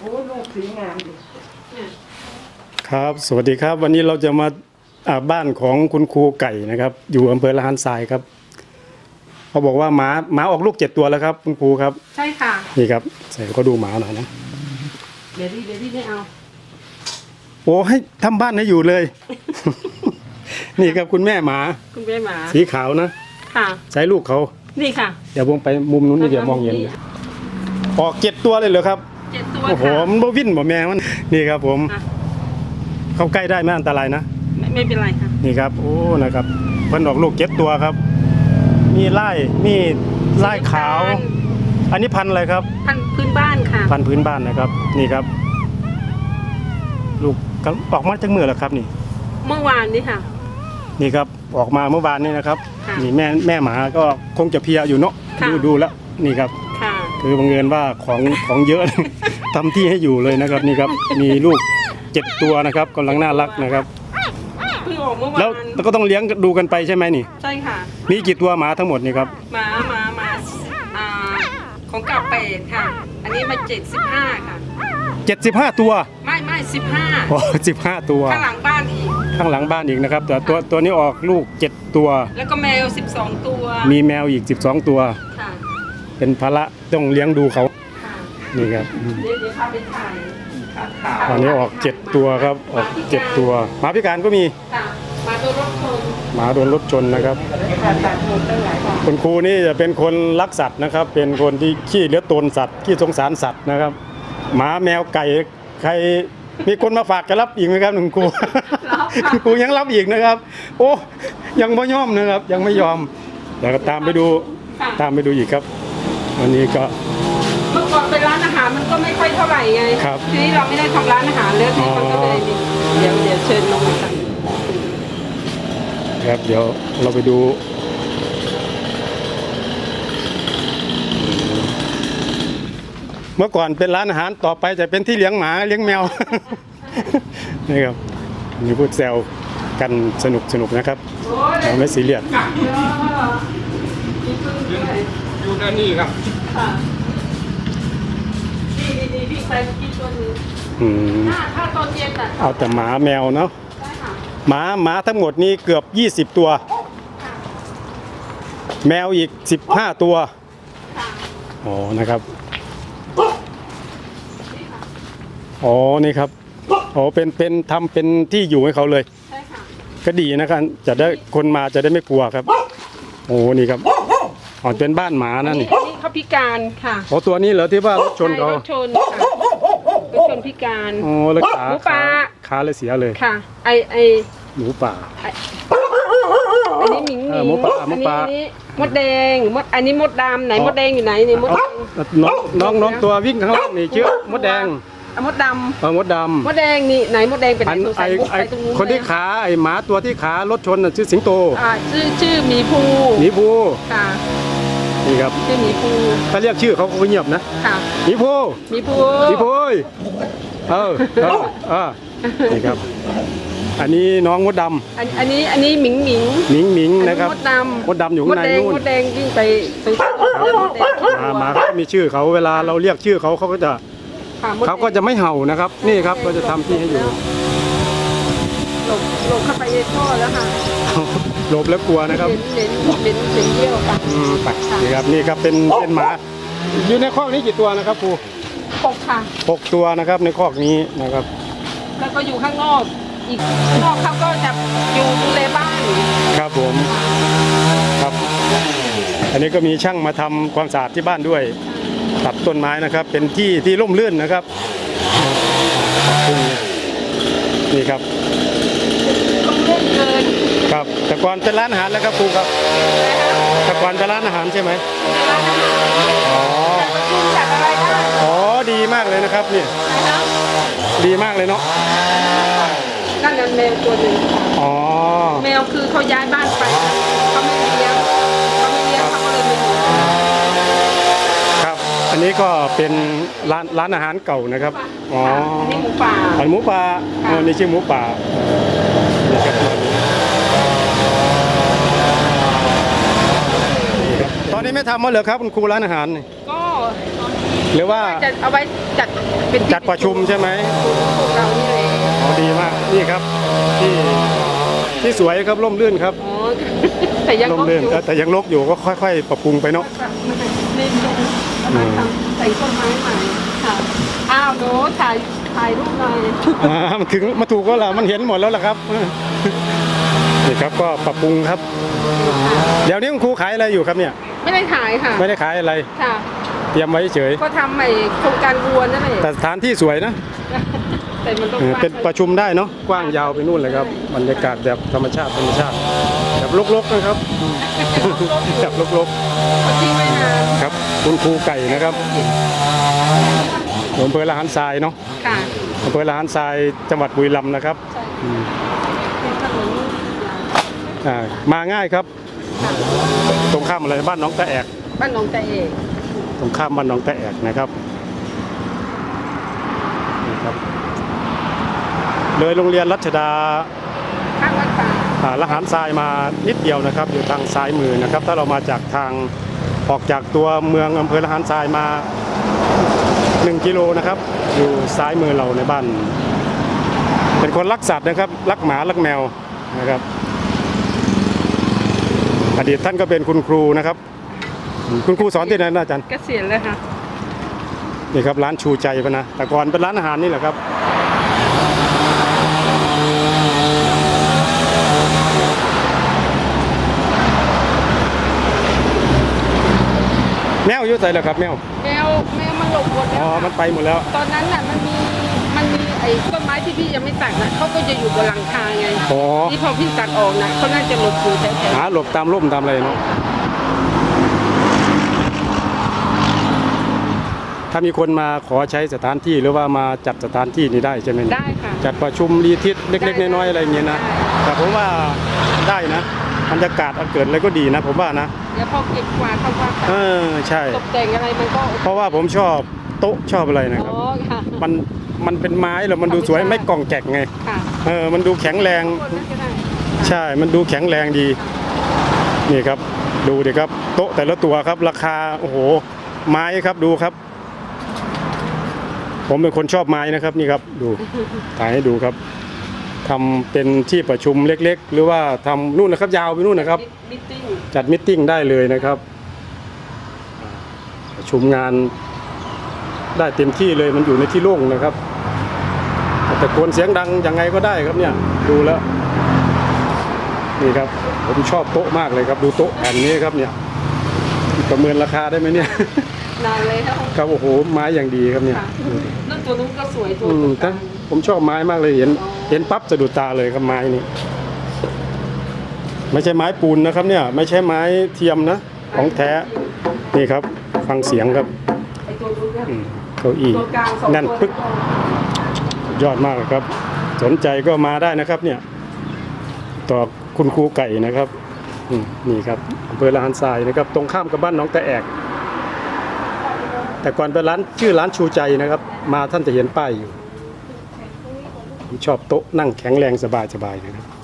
โอ้ลูกสีงามดิครับ สวัสดีครับ วันนี้เราจะมาอ่าบ้านของคุณครูไก่นะครับ อยู่อำเภอละหานทรายครับเขาบอกว่าหมาหมาออกลูกเจ็ดตัวแล้วครับ คุณครูครับ ใช่ค่ะ นี่ครับ ใส่เขาดูหมาหน่อยนะเดี๋ยวดิเดี๋ยวดิไม่เอาโอ้ให้ทำบ้านให้อยู่เลย นี่ครับคุณแม่หมา คุณแม่หมา สีขาวนะค่ะ ใช้ลูกเขา นี่ค่ะ เดี๋ยวผมไปมุมนู้นนี่เดี๋ยวมองเห็นออกเจ็ดตัวเลยเหรอครับ เจ็ดตัวโอ้โหค่ะมันบ่วิ่นบ่แม่มัน นี่ครับผมค่ะเข้าใกล้ได้ไม่อันตรายนะ ไม่ไม่เป็นไรค่ะนี่ครับ โอ้ นะครับ เพิ่นออกลูกเจ็ดตัวครับ มีไล่มีไล่ขาว อันนี้พันธุ์อะไรครับ พันธุ์พื้นบ้านค่ะพันธุ์พื้นบ้านนะครับ นี่ครับ ลูกกำออกมาจากมือแล้วครับนี่ เมื่อวานนี้ค่ะ นี่ครับออกมาเมื่อวานนี่นะครับ ค่ะนี่แม่แม่หมาก็คงจะเพลียอยู่เนาะค่ะ ดูดูแล้วนี่ครับ ค่ะคือบังเอิญว่าของของเยอะทำที่ให้อยู่เลยนะครับนี่ครับมีลูกเจ็ดตัวนะครับกำลังน่ารักนะครับเพิ่งออกเมื่อวาแล้วนแล้วก็ต้องเลี้ยงดูกันไปใช่ไหมนี่ ใช่ค่ะ มีกี่ตัวหมาทั้งหมดนี่ครับหมาหมาหมาอ่าของเก่าเป็ดค่ะ อันนี้มาเจ็ดสิบห้าค่ะ75ตัวไม่ไม่สิบห้าโอ้สิบห้าตัวข้างหลังบ้านอีกข้างหลังบ้านอีกนะครับแต่ตัวตัวนี้ออกลูก7ตัว แล้วก็แมวสิบสองตัว มีแมวอีก12ตัวค่ะ เป็นภาระต้องเลี้ยงดูเขาค่ะนี่ครับเดี๋ยวเดี๋ยวพาไปถ่ายค่ะตอนนี้ออก7ตัวครับออก7ตัวหมาพิการก็มีค่ะมาโดนรถชนหมาโดนรถชนนะครับผ่าตัดหมดตั้งหลายบาทคุณครูนี่จะเป็นคนรักสัตว์นะครับ เป็นคนที่ขี้เหลือตนสัตว์ขี้สงสารสัตว์นะครับหมาแมวไก่ใครมีคนมาฝากจะรับอีกไหมครับคุณครูคุณครูยังรับอีกนะครับ โอ้ยังไม่ยอมนะครับ ยังไม่ยอมเดี๋ยวก็ตามไปดูค่ะตามไปดูอีกครับ วันนี้ก็เมื่อก่อนเป็นร้านอาหารมันก็ไม่ค่อยเท่าไหร่ไงครับ ทีนี้เราไม่ได้ทำร้านอาหารแล้วทีนี้มันก็เลยมีเดี๋ยวเดี๋ยวเชิญลงมากันครับเดี๋ยวเราไปดูเมื่อก่อนเป็นร้านอาหารต่อไปจะเป็นที่เลี้ยงหมาเลี้ยงแมว นี่ครับมีพูดแซวกันสนุกสนุกนะครับโอ้ยเราไม่ซีเรียสเย อะมีพึ่งด้วยอยู่ด้านนี้ครับ ค่ะนี่นี่นี่พี่ไปกินตัวหนึงอืมถ้าถ้าตอนเย็นอะเอาแต่หมาแมวเนาะได้ค่ะหมาหมาทั้งหมดนี้เกือบ 20 ตัวแมวอีก 15 ตัวค่ะอ๋อนะครับอ๋อนี่ครับอ๋อเป็นเป็นทำเป็นที่อยู่ให้เขาเลย ใช่ค่ะก็ดีนะครับ จะได้คนมาจะได้ไม่กลัวครับ โอ้นี่ครับ อ๋อเป็นบ้านหมานั่นนี่นี่นี่เขาพิการค่ะอ๋อตัวนี้เหรอที่ว่ารถชนเขาใรถชนค่ะรถชนพิการอ๋อแล้วขาหมูป่าขาเลยเสียเลยค่ะ ไอไอหมูป่า อันนี้หมิงหเอมิองหมูป่าหมูป่า อันนี้มดแดงมดอันนี้มดดำไหนอ๋อมดแดงอยู่ไหนนี่มดเอาแดงน้องน้องน้องตัววิ่งข้างล่างนี่ชื่อมดแดงอะมดดเออมดดำำมดแดงนี่ไหนมดแดงเป็นไหอันนสงไอสัยมุกไอไปตรงนู้นคนที่เลยขาไอหมาตัวที่ขารถชนน่ะชื่อสิงโตอ่าชื่อชื่อหมีภูหมีภูค่ะนี่ครับ ชื่อหมีภูถ้าเรียกชื่อเขาก็เงียบนะค่ะหมีภูหมีภูหมีภูเอ้ยเออเออเออนี่ครับ อันนี้น้องมดดอันอันนี้อันนี้หมิงหมิงำหมิงหมิงอันะครับมดดำมดดำอยู่ข้างในมดแดงนู่นมดแดงยิ่งไปไปมดแดงหมาหมาเขาก็มีชื่อเขาเวลาเราเรียกชื่อเขาเขาก็จะค่ะมดแดงเขาก็จะไม่เห่านะครับ นี่ครับก็จะทำที่ให้อยู่ หลบหลบเข้าไปในท่อแล้วค่ะ หลบแล้วกลัวนะครับเหม็นเหม็นเหม็นเหม็นเยี่ยวค่ะอืมไปนี่ครับนี่ครับเป็นเป็นหมา อยู่ในคอกนี้กี่ตัวนะครับครูปกค่ะหกตัวนะครับในคอกนี้นะครับ แล้วก็อยู่ข้างนอกอีกข้างนอกเขาก็จะอยู่ดูแลบ้านครับผมครับ อันนี้ก็มีช่างมาทำความสะอาดที่บ้านด้วย ตัดต้นไม้นะครับ เป็นที่ที่ร่มรื่นนะครับนี่ครับ ต้องเล่นเกิน ครับ แต่ก่อนเป็นร้านอาหารแล้วครับครูครับแต่ก่อนเป็นร้านอาหารใช่ไหมอ๋อกินจากอะไรได้อ๋อดีมากเลยนะครับนี่นะคะดีมากเลยเนาะนั่นนั่นแมวตัวหนึ่งอ๋อแมวคือเขาย้ายบ้านไปเขาไม่เลี้ยงเขาไม่เลี้ยงเขาก็เลยไม่อยู่ครับ อันนี้ก็เป็นร้านร้านอาหารเก่านะครับอ๋ออันนี้หมูป่าอันหมูป่าอ๋อนี่ชื่อหมูป่า นี่ครับนี่ครับตอนนี้ไม่ทำมาเหรอครับคุณครูร้านอาหารนี่ก็หรือว่าจะเอาไว้จัดเป็นที่จัดประชุมใช่ไหมพวกเรานี่เลยอ๋อดีมากนี่ครับที่ที่สวยครับร่มรื่นครับอ๋อแต่ยังร่มก็อรื่นยู่เออแต่ยังรกอยู่ก็ค่อย ๆ ปรับปรุงไปเนาะเล่นลงมาทำใส่ต้นไม้ใหม่ค่ะอ้าวหนูถ่ายถ่ายรูปหน่อยอ่ามันถึงมาถูกก็ละมันเห็นหมดแล้วล่ะครับนี่ครับก็ปรับปรุงครับ เดี๋ยวนี้คุณครูขายอะไรอยู่ครับเนี่ย ไม่ได้ถ่ายค่ะไม่ได้ขายอะไร ค่ะ เตรียมไว้เฉย ก็ทำไอ้โครงการวัวนั่นแหละแต่สถานที่สวยนะ แต่มันต้องเออเป็นประชุมได้เนาะกว้างยาวไปนู่นเลยครับบรรยากาศแบบธรรมชาติธรรมชาติแบบลกๆนะครับแบบลกเขาทิ้งไว้นานๆครับคุณครูไก่นะครับอำเภอละหันทรายเนาะค่ะอำเภอละหันทรายจังหวัดบุรีรัมย์นะครับใช่อืมเป็นถนนอ่ามาง่ายครับ ตรงข้ามอะไรบ้านน้องตะแอกบ้านหนองแต่เอกตรงข้ามบ้านน้องตะแอกนะครับนี่ครับ เลยโรงเรียนรัชดาข้างวัดป่าอ่าละหารทรายมานิดเดียวนะครับ อยู่ทางซ้ายมือนะครับ ถ้าเรามาจากทางออกจากตัวเมืองอำเภอละหารทรายมา 1 กิโลนะครับ อยู่ซ้ายมือเราในบ้าน เป็นคนรักสัตว์นะครับ รักหมา รักแมวนะครับ อดีตท่านก็เป็นคุณครูนะครับ คุณครูสอนที่ไหนนะอาจารย์เกษียณแล้วค่ะนี่ครับร้านชูใจปะนะแต่ก่อนเป็นร้านอาหารนี่แหละครับแมวอยู่ใส่แล้วครับแมวแมวแมวมันหลบหมดแล้อ๋อวมันไปหมดแล้ว ตอนนั้นน่ะมันมีมันมีไอ้ ต้นไม้ที่พี่ยังไม่ตัดนะเขาก็จะอยู่บนหลังคาไงอ๋อ นี่พอพี่ตัดออกนะเขาน่าจะหลบอยู่แถวหาหลบตามร่มตามอะไรเนาะถ้ามีคนมาขอใช้สถานที่หรือว่ามาจัดสถานที่นี่ได้ใช่ไหมๆได้ค่ะ จัดประชุมรีทิศเล็ก ๆ น้อยๆอะไรอย่างเงี้ยนะได้ แต่ผมว่าได้นะบรรยากาศอันเกิดอะไรก็ดีนะ ผมว่านะเดี๋ยวพอเก็บกวาดเข้าว่าเออใช่ ตกแต่งอะไรมันก็เพราะว่าผมชอบโต๊ะชอบอะไรนะครับ อ๋อค่ะมัน มันเป็นไม้แล้วมันดูสวยไม่กล่องแกกไงค่ะเออมันดูแข็งแรง คนนั้นก็ได้ใช่ มันดูแข็งแรงดี นี่ครับ ดูดิครับ โต๊ะแต่ละตัวครับ ราคา โอ้โห ไม้ครับ ดูครับ ผมเป็นคนชอบไม้นะครับ นี่ครับ ดู ถ่ายให้ดูครับ ทำเป็นที่ประชุมเล็ก ๆ หรือว่าทำนู่นนะครับ ยาวไปนู่นนะครับ มิทติ้งจัดมิทติ้งได้เลยนะครับ ประชุมงานได้เต็มที่เลยมันอยู่ในที่โล่งนะครับ แต่โกนเสียงดังยังไงก็ได้ครับเนี่ยดูแล้วนี่ครับผมชอบโต๊ะมากเลยครับ ดูโต๊ะแผ่นนี้ครับเนี่ยประเมินราคาได้ไหมเนี่ยนานเลยครับครับโอ้โหไม้อย่างดีครับเนี่ยค่ะนั่นตัวนู้นก็สวยตัวอืมตรงกถ้าลางผมชอบไม้มากเลยเห็นเห็นปั๊บสะดุดตาเลยครับไม้นี่ไม่ใช่ไม้ปูนนะครับเนี่ย ไม่ใช่ไม้เทียมนะ ของแท้นี่ครับ ฟังเสียงครับไอ้ตัวนู้นก็อืมเก้าอี้ตัวกลางสองแน่นตัวปึ๊กสุด ยอดมากครับ สนใจก็มาได้นะครับ เนี่ย ต่อคุณครูไก่นะครับนี่ครับอำเภอลานทรายนะครับ ตรงข้ามกับบ้านน้องตะแอก แต่ก่อนเป็นร้านชื่อร้านชูใจนะครับ มาท่านจะเห็นป้ายอยู่ผมชอบโต๊ะนั่งแข็งแรงสบายๆนะครับ